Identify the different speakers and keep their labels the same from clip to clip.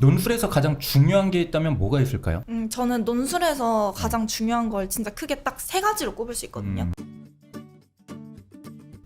Speaker 1: 논술에서 가장 중요한 게 있다면 뭐가 있을까요?
Speaker 2: 음, 저는 논술에서 가장 중요한 걸 진짜 크게 딱 세 가지로 꼽을 수 있거든요.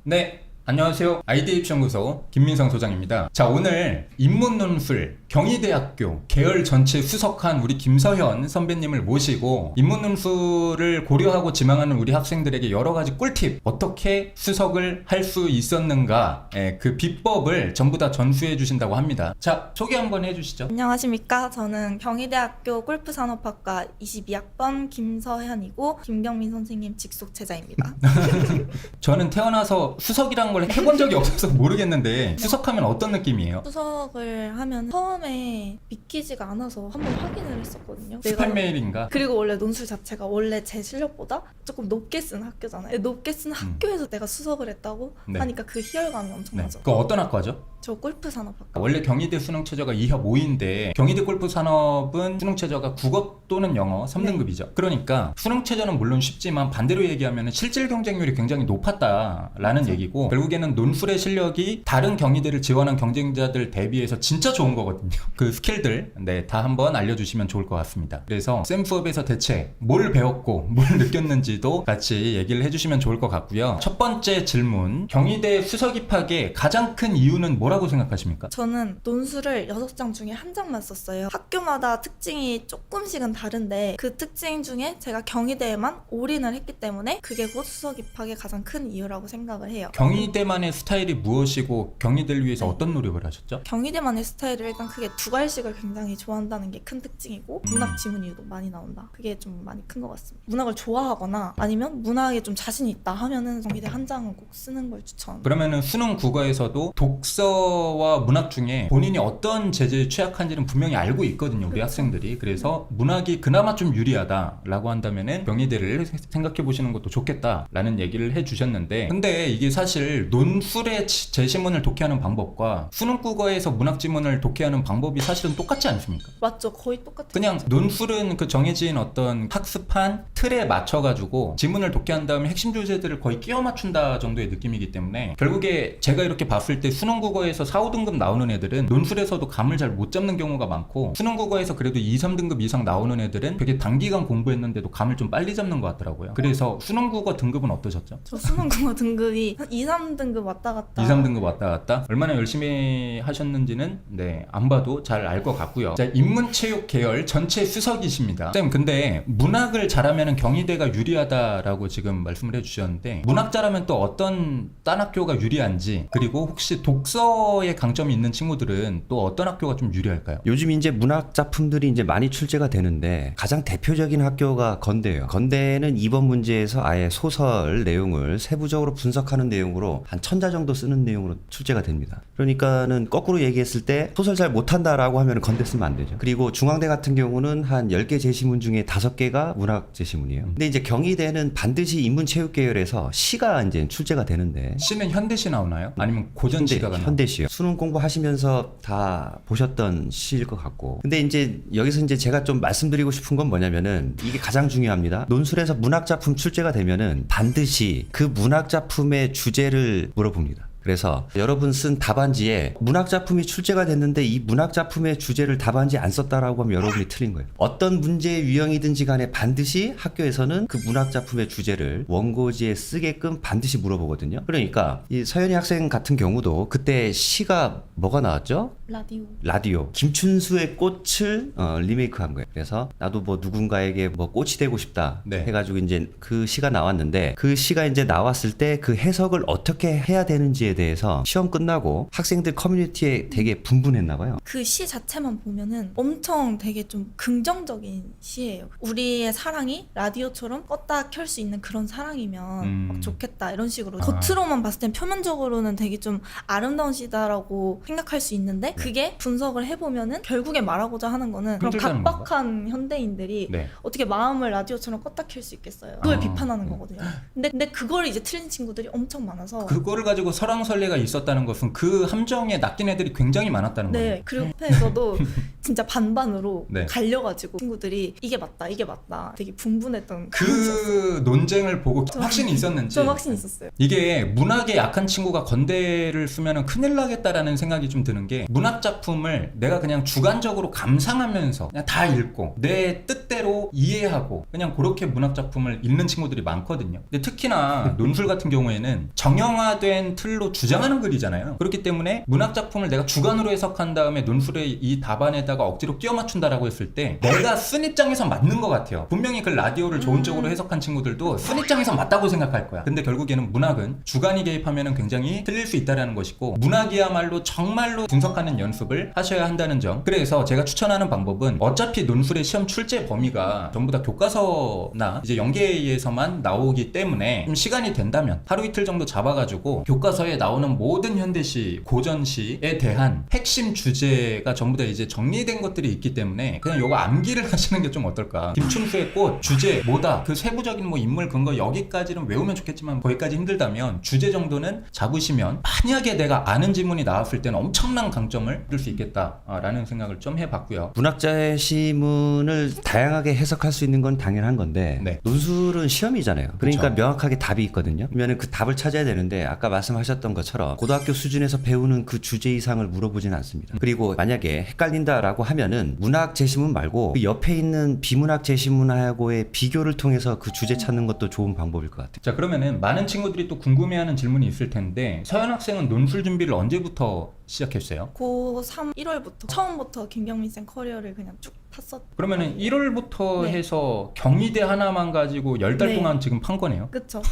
Speaker 1: 네, 안녕하세요. 아이디 입시연구소 김민성 소장입니다. 자, 오늘 인문논술 경희대학교 계열 전체 수석한 우리 김서현 선배님을 모시고 인문논술을 고려하고 지망하는 우리 학생들에게 여러 가지 꿀팁, 어떻게 수석을 할 수 있었는가, 예, 그 비법을 전부 다 전수해 주신다고 합니다. 자, 소개 한번 해 주시죠.
Speaker 2: 안녕하십니까. 저는 경희대학교 골프산업학과 22학번 김서현이고 김경민 선생님 직속 제자입니다.
Speaker 1: 저는 태어나서 수석이란 걸 해본 적이 없어서 모르겠는데 수석하면 어떤 느낌이에요?
Speaker 2: 수석을 하면 처음에 믿기지가 않아서 한번 확인을 했었거든요.
Speaker 1: 스팸 메일인가?
Speaker 2: 그리고 원래 논술 자체가 원래 제 실력보다 조금 높게 쓴 학교잖아요. 높게 쓴 학교에서 내가 수석을 했다고
Speaker 1: 네.
Speaker 2: 하니까 그 희열감이
Speaker 1: 네.
Speaker 2: 엄청나죠.
Speaker 1: 그 어떤 학과죠?
Speaker 2: 저 골프 산업학과.
Speaker 1: 원래 경희대 수능 최저가 2합 5인데 경희대 골프 산업은 수능 최저가 국어 또는 영어 3등급이죠. 그러니까 수능 최저는 물론 쉽지만 반대로 얘기하면 실질 경쟁률이 굉장히 높았다라는 얘기고 결국 에는 논술의 실력이 다른 경희대를 지원한 경쟁자들 대비해서 진짜 좋은 거거든요. 그 스킬들 네, 다 한번 알려주시면 좋을 것 같습니다. 그래서 샘 수업에서 대체 뭘 배웠고 뭘 느꼈는지도 같이 얘기를 해주시면 좋을 것 같고요. 첫 번째 질문 경희대 수석 입학의 가장 큰 이유는 뭐라고 생각하십니까?
Speaker 2: 저는 논술을 6장 중에 한 장만 썼어요. 학교마다 특징이 조금씩은 다른데 그 특징 중에 제가 경희대에만 올인을 했기 때문에 그게 곧 수석 입학의 가장 큰 이유라고 생각을 해요.
Speaker 1: 경희 대만의 스타일이 무엇이고 경희대를 위해서
Speaker 2: 네.
Speaker 1: 어떤 노력을 하셨죠?
Speaker 2: 경희대만의 스타일을 일단 크게 두괄식을 굉장히 좋아한다는 게 큰 특징이고
Speaker 1: 음.
Speaker 2: 문학 지문이도 많이 나온다. 그게 좀 많이 큰 것 같습니다. 문학을 좋아하거나 아니면 문학에 좀 자신 있다 하면은 경희대 한 장은 꼭 쓰는 걸 추천.
Speaker 1: 그러면은 수능 국어에서도 독서와 문학 중에 본인이 어떤 제재에 취약한지는 분명히 알고 있거든요, 우리
Speaker 2: 그렇죠.
Speaker 1: 학생들이. 그래서 문학이 그나마 좀 유리하다라고 한다면은 경희대를 생각해 보시는 것도 좋겠다라는 얘기를 해 주셨는데, 근데 이게 사실 논술의 지- 제시문을 독해하는 방법과 수능 국어에서 문학 지문을 독해하는 방법이 사실은 똑같지 않습니까?
Speaker 2: 맞죠? 거의 똑같은.
Speaker 1: 그냥 논술은 그 정해진 어떤 학습한 틀에 맞춰가지고 지문을 독해한 다음에 핵심 주제들을 거의 끼워 맞춘다 정도의 느낌이기 때문에 결국에 제가 이렇게 봤을 때 수능 국어에서 4, 5등급 나오는 애들은 논술에서도 감을 잘 못 잡는 경우가 많고 수능 국어에서 그래도 2, 3등급 이상 나오는 애들은 되게 단기간 공부했는데도 감을 좀 빨리 잡는 것 같더라고요. 그래서 수능 국어 등급은 어떠셨죠?
Speaker 2: 저 수능 국어 등급이 한 2, 3 등급 왔다 갔다.
Speaker 1: 2, 3등급 왔다 갔다 얼마나 열심히 하셨는지는 네, 안 봐도 잘 알 것 같고요. 자, 인문체육 계열 전체 수석이십니다. 쌤, 근데 문학을 잘하면 경희대가 유리하다라고 지금 말씀을 해주셨는데 문학 잘하면 또 어떤 딴 학교가 유리한지 그리고 혹시 독서에 강점이 있는 친구들은 또 어떤 학교가 좀 유리할까요?
Speaker 3: 요즘 이제 문학 작품들이 이제 많이 출제가 되는데 가장 대표적인 학교가 건대예요. 건대는 이번 문제에서 아예 소설 내용을 세부적으로 분석하는 내용으로 한 천자 정도 쓰는 내용으로 출제가 됩니다. 그러니까는 거꾸로 얘기했을 때 소설 잘 못한다라고 하면 건대 쓰면 안 되죠. 그리고 중앙대 같은 경우는 한 10개 제시문 중에 5개가 문학 제시문이에요. 근데 이제 경희대는 반드시 인문체육 계열에서 시가 이제 출제가 되는데
Speaker 1: 시는 현대시 나오나요? 아니면 고전 시가가 나오나요?
Speaker 3: 현대시요. 수능 공부하시면서 다 보셨던 시일 것 같고. 근데 이제 여기서 이제 제가 좀 말씀드리고 싶은 건 뭐냐면은 이게 가장 중요합니다. 논술에서 문학 작품 출제가 되면은 반드시 그 문학 작품의 주제를 물어봅니다. 그래서 여러분 쓴 답안지에 문학 작품이 출제가 됐는데 이 문학 작품의 주제를 답안지에 안 썼다라고 하면 여러분이 틀린 거예요. 어떤 문제의 유형이든지 간에 반드시 학교에서는 그 문학 작품의 주제를 원고지에 쓰게끔 반드시 물어보거든요. 그러니까 이 서현이 학생 같은 경우도 그때 시가 뭐가 나왔죠?
Speaker 2: 라디오.
Speaker 3: 라디오 김춘수의 꽃을 어, 리메이크한 거예요. 그래서 나도 뭐 누군가에게 뭐 꽃이 되고 싶다
Speaker 1: 네.
Speaker 3: 해가지고 이제 그 시가 나왔는데 그 시가 이제 나왔을 때 그 해석을 어떻게 해야 되는지에 대해서 시험 끝나고 학생들 커뮤니티에 되게 분분했나 봐요.
Speaker 2: 그 시 자체만 보면은 엄청 되게 좀 긍정적인 시예요. 우리의 사랑이 라디오처럼 껐다 켤 수 있는 그런 사랑이면
Speaker 1: 음.
Speaker 2: 막 좋겠다 이런 식으로
Speaker 1: 아.
Speaker 2: 겉으로만 봤을 땐 표면적으로는 되게 좀 아름다운 시다라고 생각할 수 있는데 그게 분석을 해보면은 결국에 말하고자 하는 거는 그런
Speaker 1: 힘들다는
Speaker 2: 각박한 현대인들이
Speaker 1: 네.
Speaker 2: 어떻게 마음을 라디오처럼 껐다 켤 수 있겠어요. 그걸
Speaker 1: 아.
Speaker 2: 비판하는 거거든요. 근데 근데 그걸 이제 틀린 친구들이 엄청 많아서
Speaker 1: 그거를 가지고 서랑 설레가 있었다는 것은 그 함정에 낚인 애들이 굉장히 많았다는 거예요.
Speaker 2: 네, 그룹에서도 진짜 반반으로
Speaker 1: 네.
Speaker 2: 갈려가지고 친구들이 이게 맞다, 이게 맞다 되게 분분했던. 그
Speaker 1: 논쟁을 보고
Speaker 2: 좀-
Speaker 1: 확신이 있었는지
Speaker 2: 좀 확신 있었어요.
Speaker 1: 이게 문학에 약한 친구가 건대를 쓰면 큰일 나겠다라는 생각이 좀 드는 게 문학 작품을 내가 그냥 주관적으로 감상하면서 그냥 다 읽고 내 뜻대로 이해하고 그냥 그렇게 문학 작품을 읽는 친구들이 많거든요. 근데 특히나 논술 같은 경우에는 정형화된 틀로 주장하는 글이잖아요. 그렇기 때문에 문학 작품을 내가 주관으로 해석한 다음에 논술의 이 답안에다가 억지로 끼워 맞춘다라고 했을 때 내가 쓴 입장에서 맞는 것 같아요. 분명히 그 라디오를 좋은
Speaker 2: 음.
Speaker 1: 쪽으로 해석한 친구들도 쓴 입장에서 맞다고 생각할 거야. 근데 결국에는 문학은 주관이 개입하면 굉장히 틀릴 수 있다는 것이고 문학이야말로 정말로 분석하는 연습을 하셔야 한다는 점. 그래서 제가 추천하는 방법은 어차피 논술의 시험 출제 범위가 전부 다 교과서나 이제 연계에서만 나오기 때문에 좀 시간이 된다면 하루 이틀 정도 잡아가지고 교과서에 나오는 모든 현대시, 고전시에 대한 핵심 주제가 전부 다 이제 정리된 것들이 있기 때문에 그냥 요거 암기를 하시는 게 좀 어떨까. 김춘수의 꽃, 주제, 뭐다. 그 세부적인 뭐 인물 근거 여기까지는 외우면 좋겠지만 거기까지 힘들다면 주제 정도는 잡으시면 만약에 내가 아는 지문이 나왔을 때는 엄청난 강점을 얻을 수 있겠다라는 생각을 좀 해봤고요.
Speaker 3: 문학자의 시문을 다양하게 해석할 수 있는 건 당연한 건데
Speaker 1: 네.
Speaker 3: 논술은 시험이잖아요. 그러니까
Speaker 1: 그쵸.
Speaker 3: 명확하게 답이 있거든요. 그러면 그 답을 찾아야 되는데 아까 말씀하셨던 것처럼 고등학교 수준에서 배우는 그 주제 이상을 물어보지는 않습니다. 그리고 만약에 헷갈린다라고 하면은 문학 제시문 말고 그 옆에 있는 비문학 제시문하고의 비교를 통해서 그 주제 찾는 것도 좋은 방법일 것 같아요.
Speaker 1: 자 그러면은 많은 친구들이 또 궁금해하는 질문이 있을 텐데 서현 학생은 논술 준비를 언제부터 시작했어요?
Speaker 2: 고3 1월부터 처음부터 김경민 쌤 커리어를 그냥 쭉 탔었.
Speaker 1: 그러면은 1월부터
Speaker 2: 네.
Speaker 1: 해서 경희대 하나만 가지고 10달
Speaker 2: 네.
Speaker 1: 동안 지금 판 거네요.
Speaker 2: 그쵸.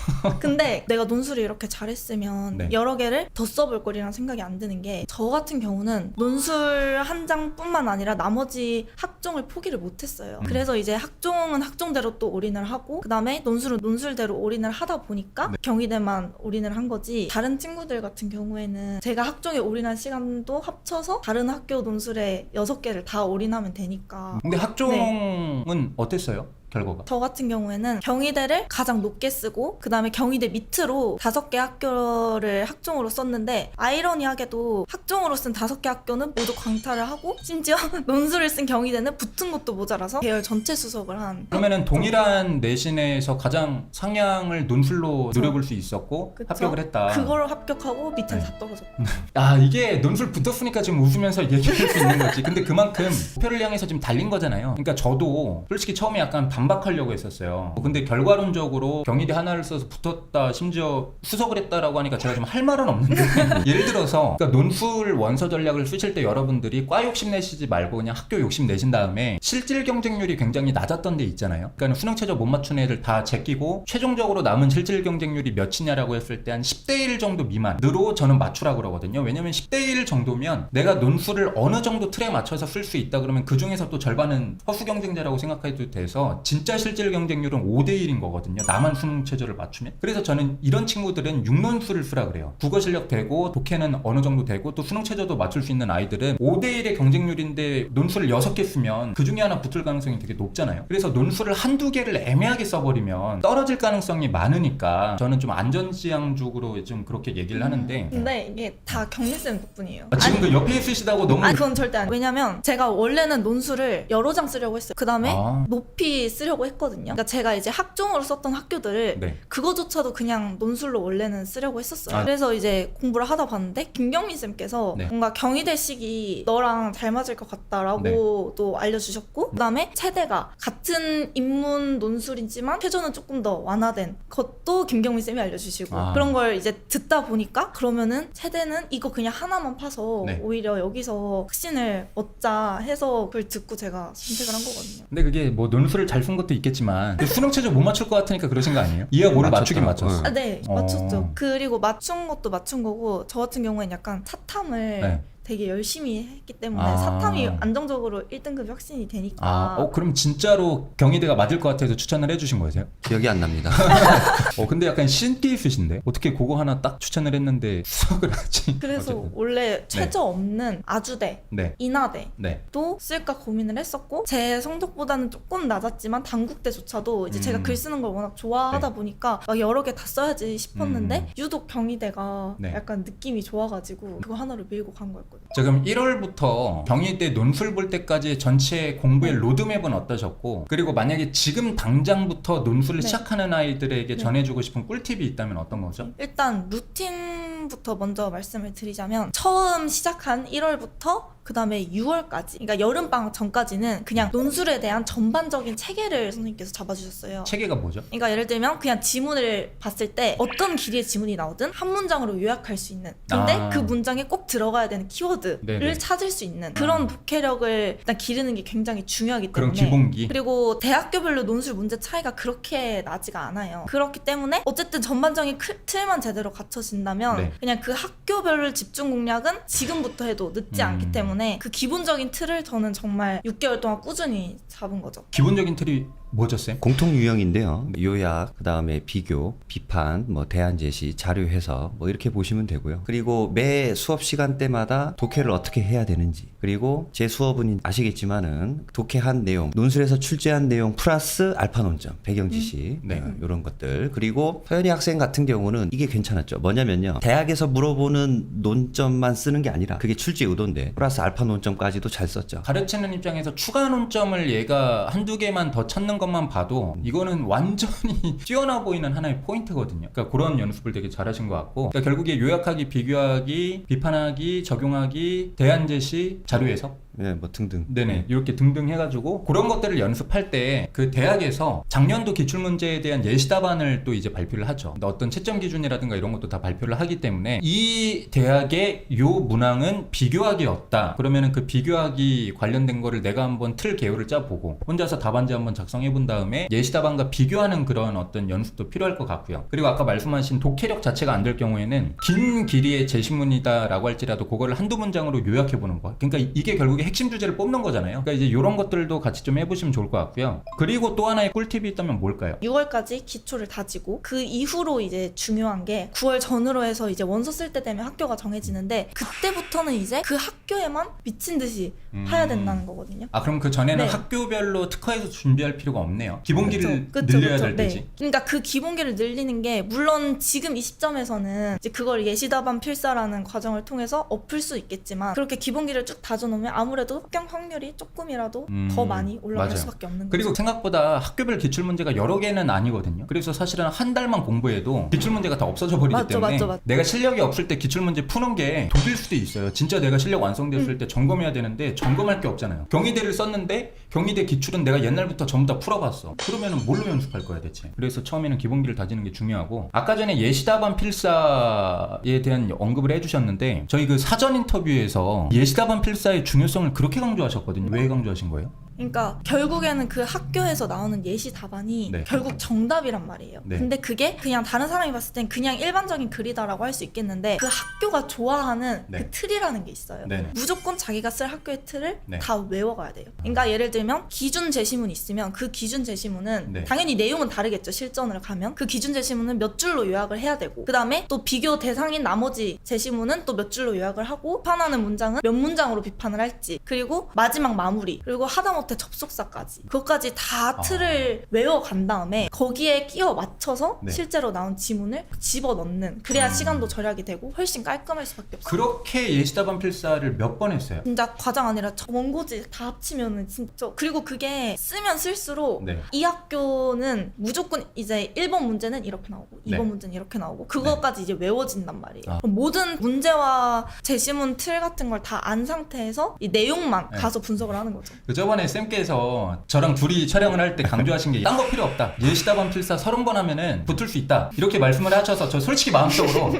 Speaker 2: 근데 내가 논술을 이렇게 잘했으면
Speaker 1: 네.
Speaker 2: 여러 개를 더 써볼 거리라는 생각이 안 드는 게 저 같은 경우는 논술 한 장뿐만 아니라 나머지 학종을 포기를 못했어요.
Speaker 1: 음.
Speaker 2: 그래서 이제 학종은 학종대로 또 올인을 하고 그 다음에 논술은 논술대로 올인을 하다 보니까
Speaker 1: 네.
Speaker 2: 경희대만 올인을 한 거지 다른 친구들 같은 경우에는 제가 학종에 올인한 시간도 합쳐서 다른 학교 논술에 여섯 개를 다 올인하면 되니까
Speaker 1: 근데 학종은 어땠어요? 결과가?
Speaker 2: 저 같은 경우에는 경희대를 가장 높게 쓰고 그 다음에 경희대 밑으로 다섯 개 학교를 학종으로 썼는데 아이러니하게도 학종으로 쓴 다섯 개 학교는 모두 광탈을 하고 심지어 논술을 쓴 경희대는 붙은 것도 모자라서 계열 전체 수석을 한
Speaker 1: 그러면은 동일한 내신에서 가장 상향을 논술로 노려볼 수 있었고
Speaker 2: 그쵸?
Speaker 1: 합격을 했다.
Speaker 2: 그걸 합격하고 밑에
Speaker 1: 네.
Speaker 2: 다 떨어졌고
Speaker 1: 아 이게 논술 붙었으니까 지금 웃으면서 얘기할 수 있는 거지. 근데 그만큼 목표를 향해서 지금 달린 거잖아요. 그러니까 저도 솔직히 처음에 약간 반 박하려고 했었어요. 근데 결과론적으로 경희대 하나를 써서 붙었다, 심지어 수석을 했다라고 하니까 제가 좀 할 말은 없는데 예를 들어서 그러니까 논술 원서 전략을 쓰실 때 여러분들이 과 욕심 내시지 말고 그냥 학교 욕심 내신 다음에 실질 경쟁률이 굉장히 낮았던 데 있잖아요. 그러니까 수능 최저 못 맞춘 애들 다 제끼고 최종적으로 남은 실질 경쟁률이 몇이냐라고 했을 때 한 10대 1 정도 미만으로 저는 맞추라 그러거든요. 왜냐면 10대 1 정도면 내가 논술을 어느 정도 틀에 맞춰서 쓸 수 있다 그러면 그 중에서 또 절반은 허수 경쟁자라고 생각해도 돼서 진짜 실질 경쟁률은 5대 1인 거거든요. 나만 수능 최저를 맞추면. 그래서 저는 이런 친구들은 6논술을 쓰라 그래요. 국어 실력 되고 독해는 어느 정도 되고 또 수능 최저도 맞출 수 있는 아이들은 5대 1의 경쟁률인데 논술을 6개 쓰면 그 중에 하나 붙을 가능성이 되게 높잖아요. 그래서 논술을 한두 개를 애매하게 써버리면 떨어질 가능성이 많으니까 저는 좀 안전지향적으로 좀 그렇게 얘기를 하는데
Speaker 2: 근데 이게 다 경민쌤 덕분이에요
Speaker 1: 아, 지금도 옆에 있으시다고 너무
Speaker 2: 아니 그건 절대 아니에요. 왜냐면 제가 원래는 논술을 여러 장 쓰려고 했어요. 그 다음에
Speaker 1: 아.
Speaker 2: 높이 쓰 려고 했거든요. 그러니까 제가 이제 학종으로 썼던 학교들을
Speaker 1: 네.
Speaker 2: 그거조차도 그냥 논술로 원래는 쓰려고 했었어요.
Speaker 1: 아.
Speaker 2: 그래서 이제 공부를 하다 봤는데 김경민 쌤께서
Speaker 1: 네.
Speaker 2: 뭔가 경희대식이 너랑 잘 맞을 것 같다라고
Speaker 1: 네.
Speaker 2: 또 알려주셨고 그다음에 체대가 같은 인문 논술이지만 최저는 조금 더 완화된 것도 김경민 쌤이 알려주시고
Speaker 1: 아.
Speaker 2: 그런 걸 이제 듣다 보니까 그러면은 체대는 이거 그냥 하나만 파서
Speaker 1: 네.
Speaker 2: 오히려 여기서 확신을 얻자 해서 그걸 듣고 제가 선택을 한 거거든요.
Speaker 1: 근데 그게 뭐 논술을 잘쓴 것도 있겠지만 수능 최저 못 맞출 것 같으니까 그러신 거 아니에요? 이하 모를 맞추긴
Speaker 3: 맞췄다.
Speaker 1: 맞췄어.
Speaker 2: 아, 네,
Speaker 1: 어.
Speaker 2: 맞췄죠. 그리고 맞춘 것도 맞춘 거고, 저 같은 경우에는 약간 사탐을
Speaker 1: 네.
Speaker 2: 되게 열심히 했기 때문에
Speaker 1: 아.
Speaker 2: 사탐이 안정적으로 1등급이 확신이 되니까
Speaker 1: 아, 어 그럼 진짜로 경희대가 맞을 것 같아서 추천을 해주신 거세요?
Speaker 3: 기억이 안 납니다.
Speaker 1: 어 근데 약간 신기 있으신데 어떻게 그거 하나 딱 추천을 했는데 수석을 하지?
Speaker 2: 그래서
Speaker 1: 어쨌든.
Speaker 2: 원래 최저 없는 아주대,
Speaker 1: 네,
Speaker 2: 인하대
Speaker 1: 네.
Speaker 2: 도 쓸까 고민을 했었고 제 성적보다는 조금 낮았지만 단국대조차도 이제 제가
Speaker 1: 음.
Speaker 2: 글 쓰는 걸 워낙 좋아하다 보니까 막 여러 개 다 써야지 싶었는데
Speaker 1: 음.
Speaker 2: 유독 경희대가
Speaker 1: 네.
Speaker 2: 약간 느낌이 좋아가지고 그거 하나로 밀고 간 거였거든요.
Speaker 1: 자 그럼 1월부터 경희대 논술 볼 때까지 전체 공부의 로드맵은 어떠셨고 그리고 만약에 지금 당장부터 논술을
Speaker 2: 네.
Speaker 1: 시작하는 아이들에게
Speaker 2: 네.
Speaker 1: 전해주고 싶은 꿀팁이 있다면 어떤 거죠?
Speaker 2: 일단 루틴부터 먼저 말씀을 드리자면 처음 시작한 1월부터 그 다음에 6월까지 그러니까 여름방학 전까지는 그냥 논술에 대한 전반적인 체계를 선생님께서 잡아주셨어요.
Speaker 1: 체계가 뭐죠?
Speaker 2: 그러니까 예를 들면 그냥 지문을 봤을 때 어떤 길이의 지문이 나오든 한 문장으로 요약할 수 있는 근데
Speaker 1: 아.
Speaker 2: 그 문장에 꼭 들어가야 되는 키워드를
Speaker 1: 네네.
Speaker 2: 찾을 수 있는 그런 독해력을 일단 기르는 게 굉장히 중요하기 때문에
Speaker 1: 기본기.
Speaker 2: 그리고 대학교별로 논술 문제 차이가 그렇게 나지가 않아요. 그렇기 때문에 어쨌든 전반적인 크- 틀만 제대로 갖춰진다면
Speaker 1: 네.
Speaker 2: 그냥 그 학교별 집중 공략은 지금부터 해도 늦지
Speaker 1: 음.
Speaker 2: 않기 때문에 그 기본적인 틀을 저는 정말 6개월 동안 꾸준히 잡은 거죠.
Speaker 1: 기본적인 틀이 뭐죠, 쌤?
Speaker 3: 공통 유형인데요. 요약, 그 다음에 비교, 비판, 뭐 대안 제시, 자료 해석, 뭐 이렇게 보시면 되고요. 그리고 매 수업 시간 때마다 독해를 어떻게 해야 되는지, 그리고 제 수업은 아시겠지만은 독해한 내용, 논술에서 출제한 내용 플러스 알파 논점, 배경 지시,
Speaker 1: 네.
Speaker 3: 어, 이런 것들. 그리고 서연이 학생 같은 경우는 이게 괜찮았죠. 뭐냐면요, 대학에서 물어보는 논점만 쓰는 게 아니라 그게 출제 의도인데 플러스 알파 논점까지도 잘 썼죠.
Speaker 1: 가르치는 입장에서 추가 논점을 얘가 한두 개만 더 찾는 것만 봐도 이거는 완전히 뛰어나 보이는 하나의 포인트거든요. 그러니까 그런 연습을 되게 잘하신 것 같고 그러니까 결국에 요약하기, 비교하기, 비판하기, 적용하기, 대안 제시, 자료 해석
Speaker 3: 네, 뭐 등등.
Speaker 1: 네네 이렇게 등등 해가지고 그런 것들을 연습할 때 그 대학에서 작년도 기출 문제에 대한 예시답안을 또 이제 발표를 하죠. 어떤 채점 기준이라든가 이런 것도 다 발표를 하기 때문에 이 대학의 요 문항은 비교하기였다. 그러면은 그 비교하기 관련된 거를 내가 한번 틀 개요를 짜보고 혼자서 답안지 한번 작성해 본 다음에 예시답안과 비교하는 그런 어떤 연습도 필요할 것 같고요. 그리고 아까 말씀하신 독해력 자체가 안 될 경우에는 긴 길이의 제시문이다라고 할지라도 그거를 한두 문장으로 요약해 보는 거. 그러니까 이- 이게 결국에 핵심 주제를 뽑는 거잖아요. 그러니까 이제 이런 것들도 같이 좀 해보시면 좋을 것 같고요. 그리고 또 하나의 꿀팁이 있다면 뭘까요?
Speaker 2: 6월까지 기초를 다지고 그 이후로 이제 중요한 게 9월 전으로 해서 이제 원서 쓸 때 되면 학교가 정해지는데 그때부터는 이제 그 학교에만 미친 듯이
Speaker 1: 음.
Speaker 2: 해야 된다는 거거든요.
Speaker 1: 아 그럼 그 전에는
Speaker 2: 네.
Speaker 1: 학교별로 특화해서 준비할 필요가 없네요. 기본기를
Speaker 2: 그쵸, 그쵸,
Speaker 1: 늘려야
Speaker 2: 그쵸.
Speaker 1: 될
Speaker 2: 네.
Speaker 1: 때지.
Speaker 2: 그러니까 그 기본기를 늘리는 게 물론 지금 이 시점에서는 이제 그걸 예시답안 필사라는 과정을 통해서 엎을 수 있겠지만 그렇게 기본기를 쭉 다져놓으면 아무래도 합격 확률이 조금이라도
Speaker 1: 음,
Speaker 2: 더 많이 올라갈
Speaker 1: 맞아요.
Speaker 2: 수밖에 없는 거죠.
Speaker 1: 그리고 생각보다 학교별 기출 문제가 여러 개는 아니거든요. 그래서 사실은 한 달만 공부해도 기출 문제가 다 없어져 버리기
Speaker 2: 맞죠,
Speaker 1: 때문에
Speaker 2: 맞죠, 맞죠.
Speaker 1: 내가 실력이 없을 때 기출 문제 푸는 게 독일 수도 있어요. 진짜 내가 실력 완성됐을
Speaker 2: 음.
Speaker 1: 때 점검해야 되는데 점검할 게 없잖아요. 경희대를 썼는데 경희대 기출은 내가 옛날부터 전부 다 풀어봤어. 그러면은 뭘로 연습할 거야 대체? 그래서 처음에는 기본기를 다지는 게 중요하고 아까 전에 예시답안 필사에 대한 언급을 해주셨는데 저희 그 사전 인터뷰에서 예시답안 필사의 중요성 을 그렇게 강조하셨거든요. 왜 강조하신 거예요?
Speaker 2: 그러니까 결국에는 그 학교에서 나오는 예시 답안이
Speaker 1: 네.
Speaker 2: 결국 정답이란 말이에요.
Speaker 1: 네.
Speaker 2: 근데 그게 그냥 다른 사람이 봤을 땐 그냥 일반적인 글이다라고 할 수 있겠는데 그 학교가 좋아하는
Speaker 1: 네.
Speaker 2: 그 틀이라는 게 있어요.
Speaker 1: 네네.
Speaker 2: 무조건 자기가 쓸 학교의 틀을
Speaker 1: 네.
Speaker 2: 다 외워가야 돼요. 그러니까 예를 들면 기준 제시문 있으면 그 기준 제시문은
Speaker 1: 네.
Speaker 2: 당연히 내용은 다르겠죠. 실전을 가면 그 기준 제시문은 몇 줄로 요약을 해야 되고 그 다음에 또 비교 대상인 나머지 제시문은 또 몇 줄로 요약을 하고 비판하는 문장은 몇 문장으로 비판을 할지 그리고 마지막 마무리 그리고 하다못해 접속사까지 그것까지 다
Speaker 1: 아.
Speaker 2: 틀을 외워간 다음에 거기에 끼워 맞춰서
Speaker 1: 네.
Speaker 2: 실제로 나온 지문을 집어 넣는 그래야
Speaker 1: 음.
Speaker 2: 시간도 절약이 되고 훨씬 깔끔할 수밖에 없어요.
Speaker 1: 그렇게 예시답안 필사를 몇 번 했어요?
Speaker 2: 진짜 과장 아니라 저 원고지 다 합치면은 진짜 그리고 그게 쓰면 쓸수록
Speaker 1: 네.
Speaker 2: 이 학교는 무조건 이제 1번 문제는 이렇게 나오고
Speaker 1: 네.
Speaker 2: 2번 문제는 이렇게 나오고 그거까지 이제 외워진단 말이에요.
Speaker 1: 아.
Speaker 2: 그럼 모든 문제와 제시문 틀 같은 걸 다 안 상태에서 이 내용만
Speaker 1: 네.
Speaker 2: 가서 분석을 하는 거죠.
Speaker 1: 그 저번에 쌤 쌤께서 저랑 둘이 촬영을 할 때 강조하신 게 딴 거 필요 없다. 예시다반 필사 서른 번 하면은 붙을 수 있다. 이렇게 말씀을 하셔서 저 솔직히 마음속으로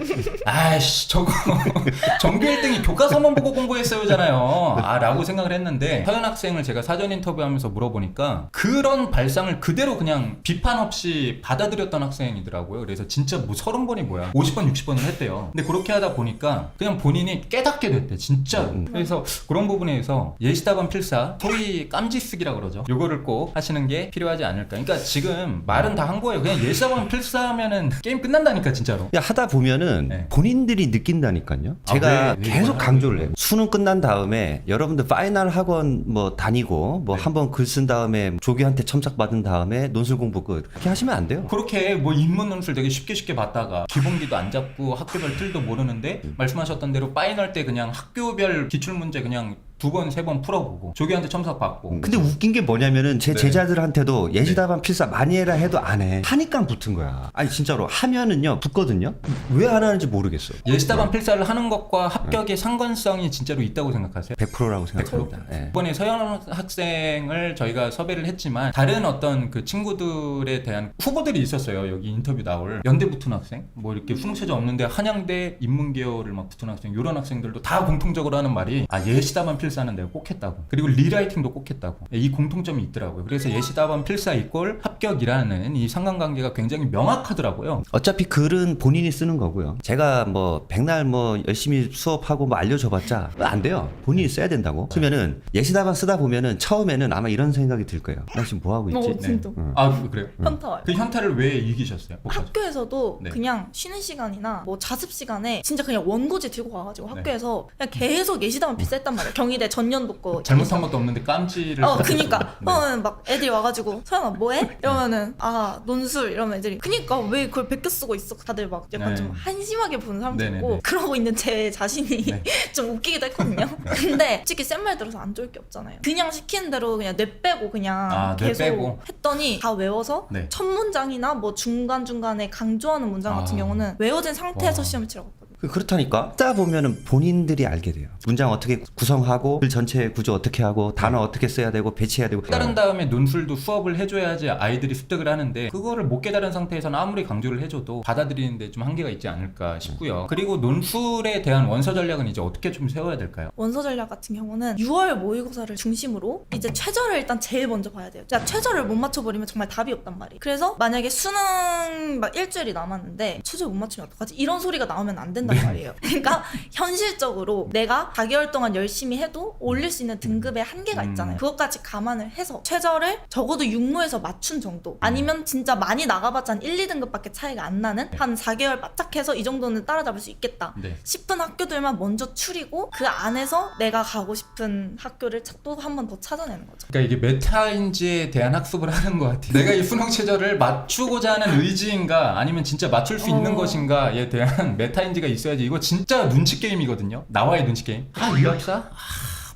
Speaker 1: 아이씨 저거 정규 1등이 교과서만 보고 공부했어요잖아요. 아 라고 생각을 했는데 서현 학생을 제가 사전 인터뷰하면서 물어보니까 그런 발상을 그대로 그냥 비판 없이 받아들였던 학생이더라고요. 그래서 진짜 뭐 서른 번이 뭐야 50번 60번을 했대요. 근데 그렇게 하다 보니까 그냥 본인이 깨닫게 됐대 진짜.
Speaker 3: 음.
Speaker 1: 그래서 그런 부분에서 예시다반 필사 소위 깜지 쓰기라 그러죠. 요거를 꼭 하시는 게 필요하지 않을까. 그러니까 지금 말은 다 한 거예요. 그냥 예시다반 필사하면은 게임 끝난다니까 진짜로.
Speaker 3: 야, 하다 보면은
Speaker 1: 네.
Speaker 3: 본인들이 느낀다니까요.
Speaker 1: 아,
Speaker 3: 제가
Speaker 1: 왜, 왜
Speaker 3: 계속 강조를 해요. 수능 끝난 다음에 여러분들 파이널 학원 뭐 다니고 뭐
Speaker 1: 네.
Speaker 3: 한번 글 쓴 다음에 조교한테 첨삭 받은 다음에 논술 공부 끝. 그렇게 하시면 안 돼요.
Speaker 1: 그렇게 뭐 인문 논술 되게 쉽게 쉽게 봤다가 기본기도 안 잡고 학교별 틀도 모르는데 말씀하셨던 대로 파이널 때 그냥 학교별 기출 문제 그냥 두 번 세 번 풀어보고 조교한테 첨삭 받고
Speaker 3: 근데 웃긴 게 뭐냐면은 제
Speaker 1: 네.
Speaker 3: 제자들한테도 예시다반 필사 많이 해라 해도 안 해. 하니까 붙은 거야. 아니 진짜로 하면은요 붙거든요. 왜 안 하는지 모르겠어.
Speaker 1: 예시다반 필사를 하는 것과 합격의 상관성이 진짜로 있다고 생각하세요?
Speaker 3: 100%라고 생각합니다. 예.
Speaker 1: 이번에 서현 학생을 저희가 섭외를 했지만 다른 어떤 그 친구들에 대한 후보들이 있었어요. 여기 인터뷰 나올 연대 붙은 학생, 뭐 이렇게 수능체제 없는데 한양대 인문계열을 막 붙은 학생, 이런 학생들도 다 공통적으로 하는 말이 아 예시다반 필 사는 내가 꼭 했다고. 그리고 리라이팅도 꼭 했다고. 이 공통점이 있더라고요. 그래서 예시다반 필사 이꼴 합격이라는 이 상관관계가 굉장히 명확하더라고요.
Speaker 3: 어차피 글은 본인이 쓰는 거고요. 제가 뭐 백날 뭐 열심히 수업하고 뭐 알려줘봤자 안 돼요. 본인이 써야 된다고. 그러면은 예시다반 쓰다 보면은 처음에는 아마 이런 생각이 들 거예요. 나 지금 뭐 하고 있지?
Speaker 2: 어, 진짜.
Speaker 3: 응.
Speaker 1: 아 그래요?
Speaker 2: 현타 와요.
Speaker 1: 그 현타를 왜 이기셨어요? 복사죠.
Speaker 2: 학교에서도
Speaker 1: 네.
Speaker 2: 그냥 쉬는 시간이나 뭐 자습 시간에 진짜 그냥 원고지 들고 가가지고
Speaker 1: 네.
Speaker 2: 학교에서 그냥 계속 예시다만 비슷했단 말이에요. 경희 대 전년도 거.
Speaker 1: 잘못한 것도 없는데 깜지를
Speaker 2: 어, 그니까.
Speaker 1: 네.
Speaker 2: 어, 막 애들이 와가지고, 서영아, 뭐해? 이러면은, 아, 논술. 이러면 애들이, 그니까 왜 그걸 베껴 쓰고 있어? 다들 막 약간
Speaker 1: 네.
Speaker 2: 좀 한심하게 보는 사람도
Speaker 1: 네네네.
Speaker 2: 있고, 그러고 있는 제 자신이
Speaker 1: 네.
Speaker 2: 좀 웃기기도 했거든요. 근데 솔직히 센 말 들어서 안 좋을 게 없잖아요. 그냥 시키는 대로 그냥 뇌 빼고 그냥
Speaker 1: 아, 뇌
Speaker 2: 계속
Speaker 1: 빼고.
Speaker 2: 했더니 다 외워서
Speaker 1: 네.
Speaker 2: 첫 문장이나 뭐 중간중간에 강조하는 문장 같은
Speaker 1: 아.
Speaker 2: 경우는 외워진 상태에서
Speaker 1: 와.
Speaker 2: 시험을 치러갔거든요.
Speaker 3: 그- 그렇다니까. 따 보면은 본인들이 알게 돼요. 문장 어떻게 구성하고 글 전체 구조 어떻게 하고 단어 어떻게 써야 되고 배치해야 되고.
Speaker 1: 깨달은 다음에 논술도 수업을 해줘야지 아이들이 습득을 하는데 그거를 못 깨달은 상태에서는 아무리 강조를 해줘도 받아들이는데 좀 한계가 있지 않을까 싶고요. 그리고 논술에 대한 원서 전략은 이제 어떻게 좀 세워야 될까요?
Speaker 2: 원서 전략 같은 경우는 6월 모의고사를 중심으로 이제 최저를 일단 제일 먼저 봐야 돼요. 자, 최저를 못 맞춰버리면 정말 답이 없단 말이에요. 그래서 만약에 수능 막 일주일이 남았는데 최저 못 맞추면 어떡하지? 이런 소리가 나오면 안 된단 말이에요. 그러니까 현실적으로 내가 4개월 동안 열심히 해도 올릴 수 있는 등급의 한계가
Speaker 1: 음.
Speaker 2: 있잖아요. 그것까지 감안을 해서 최저를 적어도 6무에서 맞춘 정도 아니면 진짜 많이 나가봤자 한 1, 2등급밖에 차이가 안 나는 한 4개월 바짝 해서 이 정도는 따라잡을 수 있겠다.
Speaker 1: 네.
Speaker 2: 싶은 학교들만 먼저 추리고 그 안에서 내가 가고 싶은 학교를 또 한 번 더 찾아내는 거죠.
Speaker 1: 그러니까 이게 메타인지에 대한 학습을 하는 것 같아요. 내가 이 수능 체제를 맞추고자 하는 의지인 가 아니면 진짜 맞출 수 있는
Speaker 2: 어.
Speaker 1: 것인가에 대한 메타인지가 있어야지 이거 진짜 눈치 게임이거든요. 나와의 눈치 게임. 아, 이 역사? 아,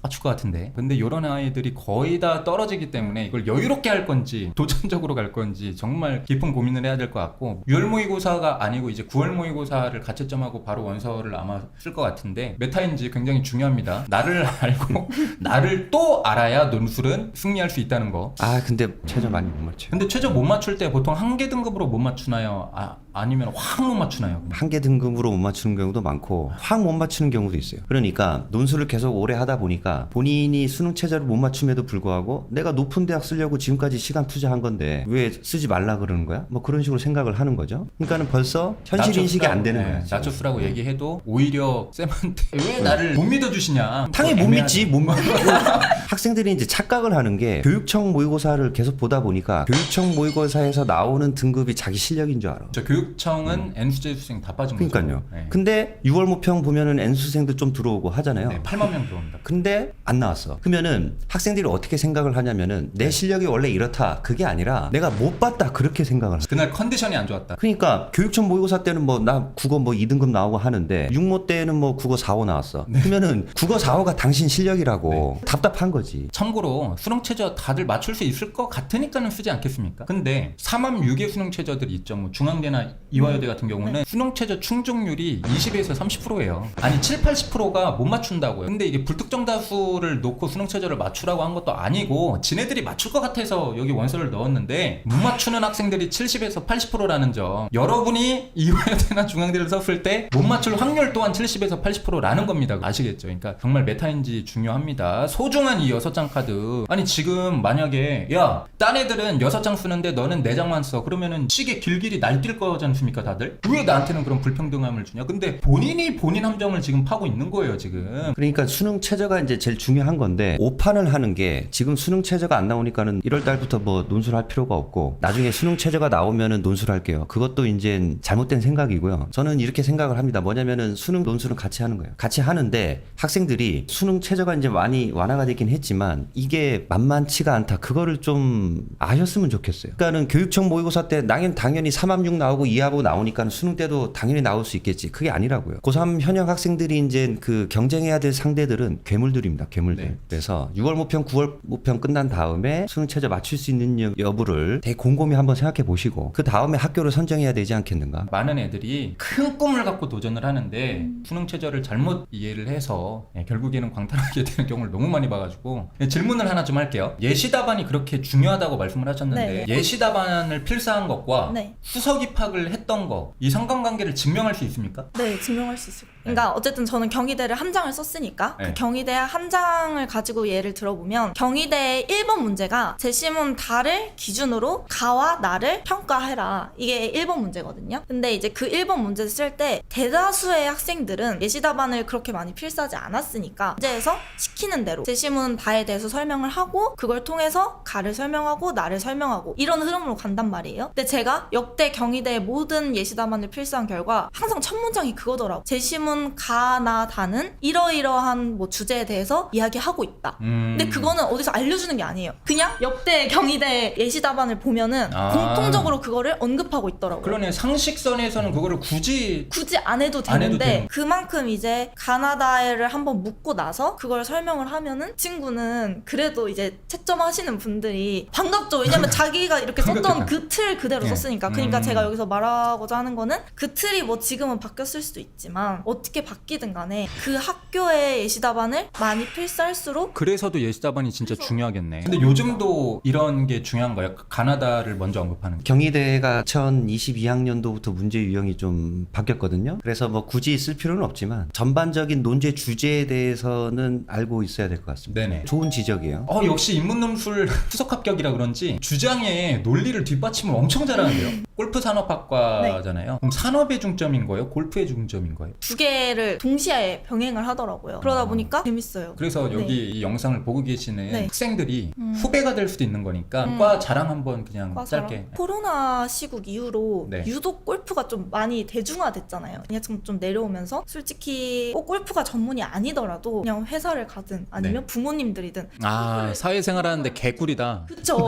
Speaker 1: 맞출 것 같은데. 근데 이런 아이들이 거의 다 떨어지기 때문에 이걸 여유롭게 할 건지 도전적으로 갈 건지 정말 깊은 고민을 해야 될 것 같고 6월 모의고사가 아니고 이제 9월 모의고사를 가채점하고 바로 원서를 아마 쓸 것 같은데 메타인지 굉장히 중요합니다. 나를 알고 나를 또 알아야 논술은 승리할 수 있다는 거.
Speaker 3: 아 근데 최저 많이 못 맞춰요.
Speaker 1: 근데 최저 못 맞출 때 보통 한 개 등급으로 못 맞추나요? 아, 아니면 확 못 맞추나요?
Speaker 3: 한 개 등급으로 못 맞추는 경우도 많고 확 못 맞추는 경우도 있어요. 그러니까 논술을 계속 오래 하다 보니까 본인이 수능 체제를 못 맞춤에도 불구하고 내가 높은 대학 쓰려고 지금까지 시간 투자한 건데 왜 쓰지 말라 그러는 거야? 뭐 그런 식으로 생각을 하는 거죠. 그러니까는 벌써 현실 인식이 안 되는
Speaker 1: 네,
Speaker 3: 거예요.
Speaker 1: 나초스라고 얘기해도 오히려 쌤한테 왜 나를 못 믿어주시냐?
Speaker 3: 당연히 못
Speaker 1: 애매하죠.
Speaker 3: 믿지. 못 믿고 학생들이 이제 착각을 하는 게 교육청 모의고사를 계속 보다 보니까 교육청 모의고사에서 나오는 등급이 자기 실력인 줄 알아.
Speaker 1: 저 교육 청은 N수재 수생 다 빠진 거죠.
Speaker 3: 음. 그러니까요.
Speaker 1: 네.
Speaker 3: 근데 6월 모평 보면은 N수생도 좀 들어오고 하잖아요.
Speaker 1: 네, 8만 명 들어옵니다.
Speaker 3: 근데 안 나왔어. 그러면은 학생들이 어떻게 생각을 하냐면은
Speaker 1: 네.
Speaker 3: 내 실력이 원래 이렇다. 그게 아니라 내가 못 봤다. 그렇게 생각을 하죠.
Speaker 1: 그날 컨디션이 안 좋았다.
Speaker 3: 그러니까 교육청 모의고사 때는 뭐 나 국어 뭐 2등급 나오고 하는데 육모 때는 뭐 국어 4, 5 나왔어.
Speaker 1: 네.
Speaker 3: 그러면은 국어 4, 5가 당신 실력이라고 답답한 거지.
Speaker 1: 참고로 수능 최저 다들 맞출 수 있을 것 같으니까는 쓰지 않겠습니까? 근데 3함 6의 수능 최저들이 있죠. 뭐 중앙대나 이화여대 같은 경우는 수능 최저 충족률이 20에서 30%예요. 아니 7, 80%가 못 맞춘다고요. 근데 이게 불특정 다수를 놓고 수능 최저를 맞추라고 한 것도 아니고 지네들이 맞출 것 같아서 여기 원서를 넣었는데 못 맞추는 학생들이 70에서 80%라는 점. 여러분이 이화여대나 중앙대를 썼을 때 못 맞출 확률 또한 70에서 80%라는 겁니다. 아시겠죠? 그러니까 정말 메타인지 중요합니다. 소중한 이 여섯 장 카드. 아니 지금 만약에 야, 딴 애들은 여섯 장 쓰는데 너는 네 장만 써. 그러면은 시계 길길이 날뛸 거지 않습니까, 다들? 왜 나한테는 그런 불평등함을 주냐? 근데 본인이 본인 함정을 지금 파고 있는 거예요, 지금.
Speaker 3: 그러니까 수능 최저가 이제 제일 중요한 건데 오판을 하는 게 지금 수능 최저가 안 나오니까는 1월 달부터 뭐 논술 할 필요가 없고 나중에 수능 최저가 나오면은 논술 할게요. 그것도 이제 잘못된 생각이고요. 저는 이렇게 생각을 합니다. 뭐냐면은 수능 논술은 같이 하는 거예요. 같이 하는데 학생들이 수능 최저가 이제 많이 완화가 되긴 했지만 이게 만만치가 않다. 그거를 좀 아셨으면 좋겠어요. 그러니까는 교육청 모의고사 때 당연 당연히 3합 6 나오고 2합5 나오니까 수능 때도 당연히 나올 수 있겠지. 그게 아니라고요. 고3 현역 학생들이 이제 그 경쟁해야 될 상대들은 괴물들입니다. 괴물들.
Speaker 1: 네.
Speaker 3: 그래서 6월 모평, 9월 모평 끝난 다음에 수능 최저 맞출 수 있는 여- 여부를 되게 곰곰이 한번 생각해 보시고 그 다음에 학교를 선정해야 되지 않겠는가?
Speaker 1: 많은 애들이 큰 꿈을 갖고 도전을 하는데 수능 최저를 잘못 이해를 해서 예, 결국에는 광탈하게 되는 경우를 너무 많이 봐가지고 예, 질문을 하나 좀 할게요. 예시 답안이 그렇게 중요하다고 말씀을 하셨는데
Speaker 2: 네.
Speaker 1: 예시 답안을 필사한 것과
Speaker 2: 네.
Speaker 1: 수석 입학을 했던 거 이 상관관계를 증명할 수 있습니까?
Speaker 2: 네, 증명할 수 있을 거예요. 그러니까 어쨌든 저는 경희대를 한 장을 썼으니까
Speaker 1: 네.
Speaker 2: 그 경희대 한 장을 가지고 예를 들어보면 경희대의 1번 문제가 제시문 다를 기준으로 가와 나를 평가해라. 이게 1번 문제거든요. 근데 이제 그 1번 문제를 쓸때 대다수의 학생들은 예시 답안을 그렇게 많이 필사하지 않았으니까 문제에서 시키는 대로 제시문 다에 대해서 설명을 하고 그걸 통해서 가를 설명하고 나를 설명하고 이런 흐름으로 간단 말이에요. 근데 제가 역대 경희대의 모든 예시 답안을 필사한 결과 항상 첫 문장이 그거더라고. 제시문 가, 나, 다는 이러이러한 뭐 주제에 대해서 이야기하고 있다.
Speaker 1: 음.
Speaker 2: 근데 그거는 어디서 알려주는 게 아니에요. 그냥 역대 경희대 예시 답안을 보면은
Speaker 1: 아.
Speaker 2: 공통적으로 그거를 언급하고 있더라고요.
Speaker 1: 그러네 상식선에서는 그거를 굳이
Speaker 2: 굳이 안 해도
Speaker 1: 안 해도
Speaker 2: 되는데
Speaker 1: 되는.
Speaker 2: 그만큼 이제 가나다를 한번 묻고 나서 그걸 설명을 하면은 친구는 그래도 이제 채점하시는 분들이 반갑죠. 왜냐면 자기가 이렇게 썼던. 그 틀 그대로
Speaker 1: 예.
Speaker 2: 썼으니까. 그러니까
Speaker 1: 음.
Speaker 2: 제가 여기서 말하고자 하는 거는 그 틀이 뭐 지금은 바뀌었을 수도 있지만 어떻게 바뀌든 간에 그 학교의 예시 답안을 많이 필사할수록
Speaker 1: 그래서도 예시 답안이 진짜 중요하겠네. 근데 요즘도 이런 게 중요한 거야. 가나다를 먼저 언급하는 게.
Speaker 3: 경희대가 2022학년도부터 문제 유형이 좀 바뀌었거든요. 그래서 뭐 굳이 쓸 필요는 없지만 전반적인 논제 주제에 대해서는 알고 있어야 될 것 같습니다.
Speaker 1: 네네.
Speaker 3: 좋은 지적이에요.
Speaker 1: 어 역시 인문논술 후속 합격이라 그런지 주장에 논리를 뒷받침을 엄청 잘하는데요. 골프 산업학 과잖아요. 그럼 산업의 중점인 거예요? 골프의 중점인 거예요?
Speaker 2: 두 개를 동시에 병행을 하더라고요. 그러다
Speaker 1: 아.
Speaker 2: 보니까 재밌어요.
Speaker 1: 그래서
Speaker 2: 네.
Speaker 1: 여기 이 영상을 보고 계시는
Speaker 2: 네.
Speaker 1: 학생들이
Speaker 2: 음.
Speaker 1: 후배가 될 수도 있는 거니까
Speaker 2: 음.
Speaker 1: 과 자랑 한번 그냥
Speaker 2: 과사랑.
Speaker 1: 짧게.
Speaker 2: 코로나 시국 이후로
Speaker 1: 네.
Speaker 2: 유독 골프가 좀 많이 대중화됐잖아요. 그냥 좀, 좀 내려오면서 솔직히 꼭 골프가 전문이 아니더라도 그냥 회사를 가든 아니면
Speaker 1: 네.
Speaker 2: 부모님들이든
Speaker 1: 아 사회생활 하는데 개꿀이다.
Speaker 2: 그쵸.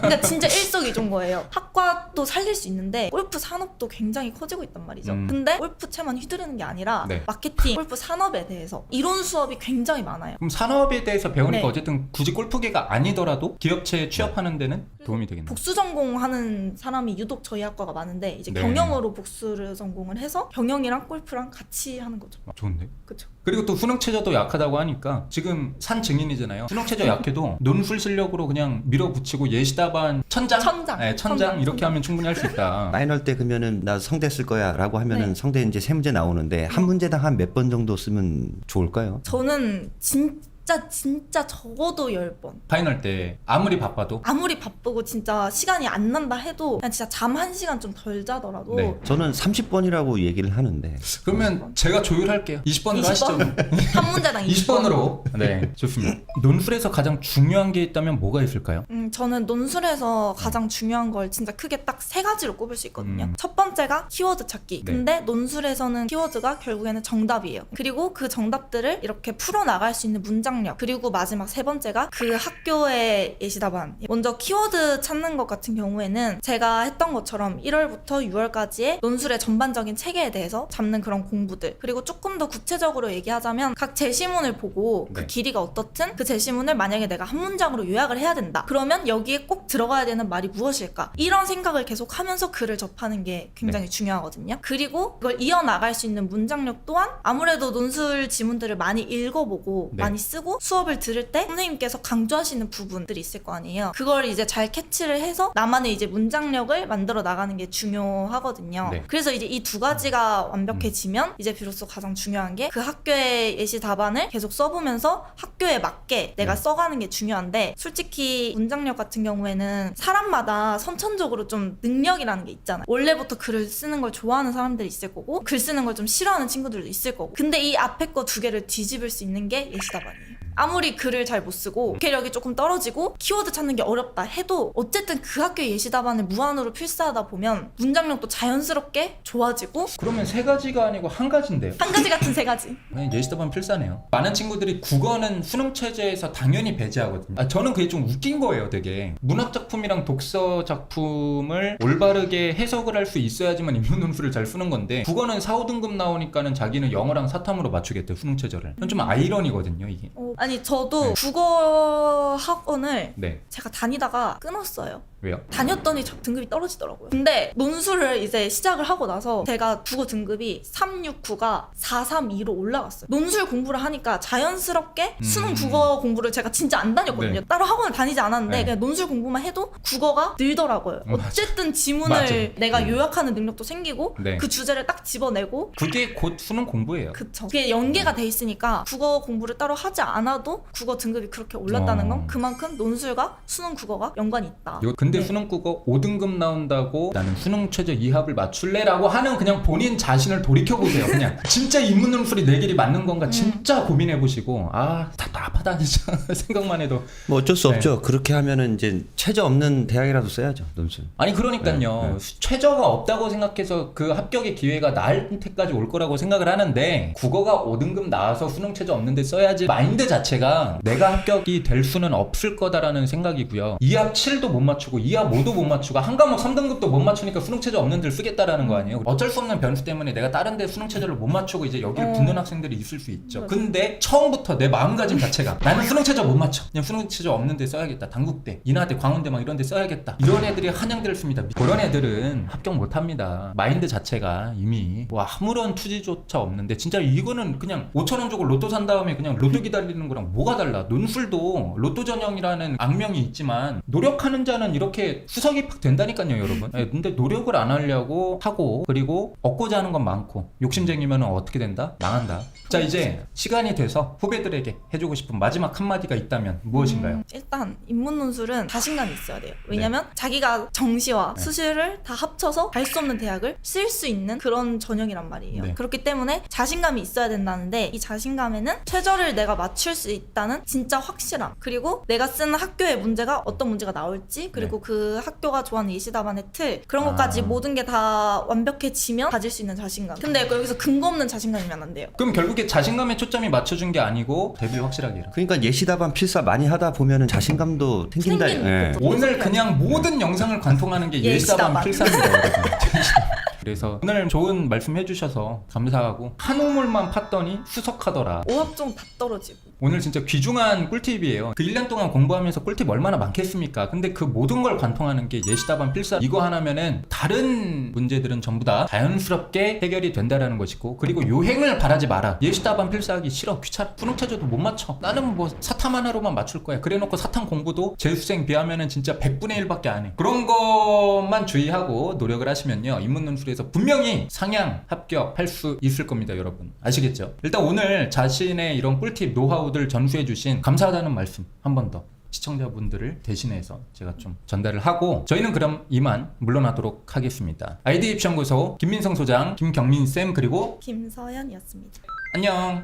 Speaker 2: 그러니까 진짜 일석이조인 거예요. 학과도 살릴 수 있는데 골프 산업도 굉장히 커지고 있단 말이죠.
Speaker 1: 음.
Speaker 2: 근데 골프채만 휘두르는 게 아니라
Speaker 1: 네.
Speaker 2: 마케팅, 골프 산업에 대해서 이론 수업이 굉장히 많아요.
Speaker 1: 그럼 산업에 대해서 배우니까
Speaker 2: 네.
Speaker 1: 어쨌든 굳이 골프계가 아니더라도 기업체에 취업하는 데는 도움이 되겠네요.
Speaker 2: 복수 전공하는 사람이 유독 저희 학과가 많은데 이제
Speaker 1: 네.
Speaker 2: 경영으로 복수를 전공을 해서 경영이랑 골프랑 같이 하는 거죠.
Speaker 1: 아, 좋은데?
Speaker 2: 그쵸.
Speaker 1: 그리고 또 최저도 약하다고 하니까 지금 산 증인이잖아요. 최저 약해도 논술 실력으로 그냥 밀어붙이고 예시 답안 천장,
Speaker 2: 천장.
Speaker 1: 네, 천장,
Speaker 2: 천장,
Speaker 1: 이렇게
Speaker 2: 천장.
Speaker 1: 하면 충분히 할 수 있다.
Speaker 3: 마이널 때 그러면은 나 성대 쓸 거야라고 하면은
Speaker 2: 네.
Speaker 3: 성대 이제 세 문제 나오는데 한 문제당 한 몇 번 정도 쓰면 좋을까요?
Speaker 2: 저는 진 짜 진짜 적어도 10번.
Speaker 1: 파이널 때 아무리 바빠도
Speaker 2: 아무리 바쁘고 진짜 시간이 안 난다 해도 그냥 진짜 잠 한 시간 좀 덜 자더라도
Speaker 1: 네.
Speaker 3: 저는 30번이라고 얘기를 하는데
Speaker 1: 그러면 제가 조율할게요. 20번으로 하시죠.
Speaker 2: 20번? 한 문제당 20번.
Speaker 1: 20번으로. 네, 좋습니다. 논술에서 가장 중요한 게 있다면 뭐가 있을까요?
Speaker 2: 음, 저는 논술에서 가장 중요한 걸 진짜 크게 딱 세 가지로 꼽을 수 있거든요.
Speaker 1: 음.
Speaker 2: 첫 번째가 키워드 찾기.
Speaker 1: 네.
Speaker 2: 근데 논술에서는 키워드가 결국에는 정답이에요. 그리고 그 정답들을 이렇게 풀어 나갈 수 있는 문장 력. 그리고 마지막 세 번째가 그 학교의 예시답안. 먼저 키워드 찾는 것 같은 경우에는 제가 했던 것처럼 1월부터 6월까지의 논술의 전반적인 체계에 대해서 잡는 그런 공부들. 그리고 조금 더 구체적으로 얘기하자면 각 제시문을 보고 그
Speaker 1: 네.
Speaker 2: 길이가 어떻든 그 제시문을 만약에 내가 한 문장으로 요약을 해야 된다. 그러면 여기에 꼭 들어가야 되는 말이 무엇일까? 이런 생각을 계속 하면서 글을 접하는 게 굉장히 중요하거든요. 그리고 그걸 이어나갈 수 있는 문장력 또한 아무래도 논술 지문들을 많이 읽어보고
Speaker 1: 네.
Speaker 2: 많이 쓰고 수업을 들을 때 선생님께서 강조하시는 부분들이 있을 거 아니에요. 그걸 이제 잘 캐치를 해서 나만의 이제 문장력을 만들어 나가는 게 중요하거든요.
Speaker 1: 네.
Speaker 2: 그래서 이제 이 두 가지가 완벽해지면 이제 비로소 가장 중요한 게 그 학교의 예시 답안을 계속 써보면서 학교에 맞게 내가
Speaker 1: 네.
Speaker 2: 써가는 게 중요한데 솔직히 문장력 같은 경우에는 사람마다 선천적으로 좀 능력이라는 게 있잖아요. 원래부터 글을 쓰는 걸 좋아하는 사람들이 있을 거고 글 쓰는 걸 좀 싫어하는 친구들도 있을 거고 근데 이 앞에 거 두 개를 뒤집을 수 있는 게 예시 답안이에요. 아무리 글을 잘 못 쓰고 독해력이 조금 떨어지고 키워드 찾는 게 어렵다 해도 어쨌든 그 학교의 예시 답안을 무한으로 필사하다 보면 문장력도 자연스럽게 좋아지고
Speaker 1: 그러면 세 가지가 아니고 한 가지인데요.
Speaker 2: 한 가지 같은 세 가지.
Speaker 1: 그냥 예시답안 필사네요. 많은 친구들이 국어는 수능 체제에서 당연히 배제하거든요. 아, 저는 그게 좀 웃긴 거예요, 되게. 문학 작품이랑 독서 작품을 올바르게 해석을 할 수 있어야지만 인문 논술을 잘 쓰는 건데 국어는 4, 5등급 나오니까는 자기는 영어랑 사탐으로 맞추겠대, 수능 체제를. 이건 좀 아이러니거든요, 이게.
Speaker 2: 어, 아니 저도
Speaker 1: 네.
Speaker 2: 국어 학원을
Speaker 1: 네.
Speaker 2: 제가 다니다가 끊었어요.
Speaker 1: 왜요?
Speaker 2: 다녔더니 저 등급이 떨어지더라고요. 근데 논술을 이제 시작을 하고 나서 제가 국어 등급이 369가 432로 올라갔어요. 논술 공부를 하니까 자연스럽게
Speaker 1: 음.
Speaker 2: 수능 국어 공부를 제가 진짜 안 다녔거든요.
Speaker 1: 네.
Speaker 2: 따로 학원을 다니지 않았는데
Speaker 1: 네.
Speaker 2: 그냥 논술 공부만 해도 국어가 늘더라고요.
Speaker 1: 어, 맞아.
Speaker 2: 어쨌든 지문을
Speaker 1: 맞아.
Speaker 2: 내가
Speaker 1: 음.
Speaker 2: 요약하는 능력도 생기고
Speaker 1: 네.
Speaker 2: 그 주제를 딱 집어내고
Speaker 1: 그게 곧 수능 공부예요.
Speaker 2: 그쵸. 그게 연계가 돼 있으니까 국어 공부를 따로 하지 않아도 국어 등급이 그렇게 올랐다는
Speaker 1: 어.
Speaker 2: 건 그만큼 논술과 수능 국어가 연관이 있다.
Speaker 1: 이거 근데
Speaker 2: 네.
Speaker 1: 수능 국어 5등급 나온다고 나는 수능 최저 2합을 맞출래라고 하는 그냥 본인 자신을 돌이켜 보세요. 그냥 진짜 인문 논술이 내 길이 맞는 건가
Speaker 2: 음.
Speaker 1: 진짜 고민해 보시고 아 답답하다 진짜 생각만 해도
Speaker 3: 뭐 어쩔 수
Speaker 1: 네.
Speaker 3: 없죠. 그렇게 하면은 이제 최저 없는 대학이라도 써야죠 논술.
Speaker 1: 아니 그러니까요
Speaker 3: 네, 네.
Speaker 1: 수- 최저가 없다고 생각해서 그 합격의 기회가 나한테까지 올 거라고 생각을 하는데 국어가 5등급 나와서 수능 최저 없는데 써야지 마인드 자체가 내가 합격이 될 수는 없을 거다라는 생각이고요 2합 7도 못 맞추고 2합 5도 못 맞추고 한 과목 3등급도 못 맞추니까 수능 최저 없는 데를 쓰겠다라는 거 아니에요? 어쩔 수 없는 변수 때문에 내가 다른 데 수능 최저를 못 맞추고 이제 여기를
Speaker 2: 어.
Speaker 1: 붙는 학생들이 있을 수 있죠. 근데 처음부터 내 마음가짐 자체가 나는 수능 최저 못 맞춰. 그냥 수능 최저 없는 데 써야겠다. 당국대 인하대 광운대 막 이런 데 써야겠다. 이런 애들이 한양대를 씁니다. 그런 애들은 합격 못 합니다. 마인드 자체가 이미 뭐 아무런 투지조차 없는데 진짜 이거는 그냥 5천 원 주고 로또 산 다음에 그냥 로또 기다리는 거랑 뭐가 달라. 논술도 로또 전형이라는 악명이 있지만 노력하는 자는 이렇게 수석 입학 된다니까요 여러분 예, 근데 노력을 안 하려고 하고 그리고 얻고자 하는 건 많고 욕심쟁이면 어떻게 된다? 망한다 자 이제 시간이 돼서 후배들에게 해주고 싶은 마지막 한마디가 있다면 무엇인가요?
Speaker 2: 음, 일단 인문 논술은 자신감이 있어야 돼요. 왜냐면 자기가 정시와
Speaker 1: 네.
Speaker 2: 수시를 다 합쳐서 갈 수 없는 대학을 쓸 수 있는 그런 전형이란 말이에요.
Speaker 1: 네.
Speaker 2: 그렇기 때문에 자신감이 있어야 된다는데 이 자신감에는 최저를 내가 맞출 수 있다는 진짜 확실함 그리고 내가 쓰는 학교의 문제가 어떤 문제가 나올지 그리고 그 학교가 좋아하는 예시 답안의 틀 그런 것까지
Speaker 1: 네. 아.
Speaker 2: 모든 게 다 완벽해지면 가질 수 있는 자신감. 근데 여기서 근거 없는 자신감이면 안 돼요.
Speaker 1: 그럼 결국에 자신감에 초점이 맞춰준 게 아니고 데뷔를 확실하게 해라
Speaker 3: 그러니까 예시답안 필사 많이 하다 보면은 자신감도 생긴다.
Speaker 2: 생기는
Speaker 3: 예.
Speaker 2: 거죠.
Speaker 1: 오늘 그냥 모든 영상을 관통하는 게 예시다반
Speaker 2: 예시다반.
Speaker 1: 필사입니다 여러분 그래서 오늘 좋은 말씀 해주셔서 감사하고 한 우물만 팠더니 수석하더라
Speaker 2: 오합종 다 떨어지고.
Speaker 1: 오늘 진짜 귀중한 꿀팁이에요. 그 1년 동안 공부하면서 꿀팁 얼마나 많겠습니까? 근데 그 모든 걸 관통하는 게 예시다반 필사 이거 하나면은 다른 문제들은 전부 다 자연스럽게 해결이 된다라는 것이고 그리고 요행을 바라지 마라. 예시다반 필사하기 싫어. 귀찮아. 수능 체제도 못 맞춰. 나는 뭐 사탐 하나로만 맞출 거야. 그래놓고 사탐 공부도 재수생 비하면은 진짜 100분의 1밖에 안 해. 그런 것만 주의하고 노력을 하시면요. 인문 논술에서 분명히 상향 합격할 수 있을 겁니다 여러분. 아시겠죠? 일단 오늘 자신의 이런 꿀팁 노하우 들 전수해 주신 감사하다는 말씀 한 번 더 시청자분들을 대신해서 제가 좀 전달을 하고 저희는 그럼 이만 물러나도록 하겠습니다 아이디 입시연구소 김민성 소장 김경민 쌤 그리고
Speaker 2: 김서연이었습니다.
Speaker 1: 안녕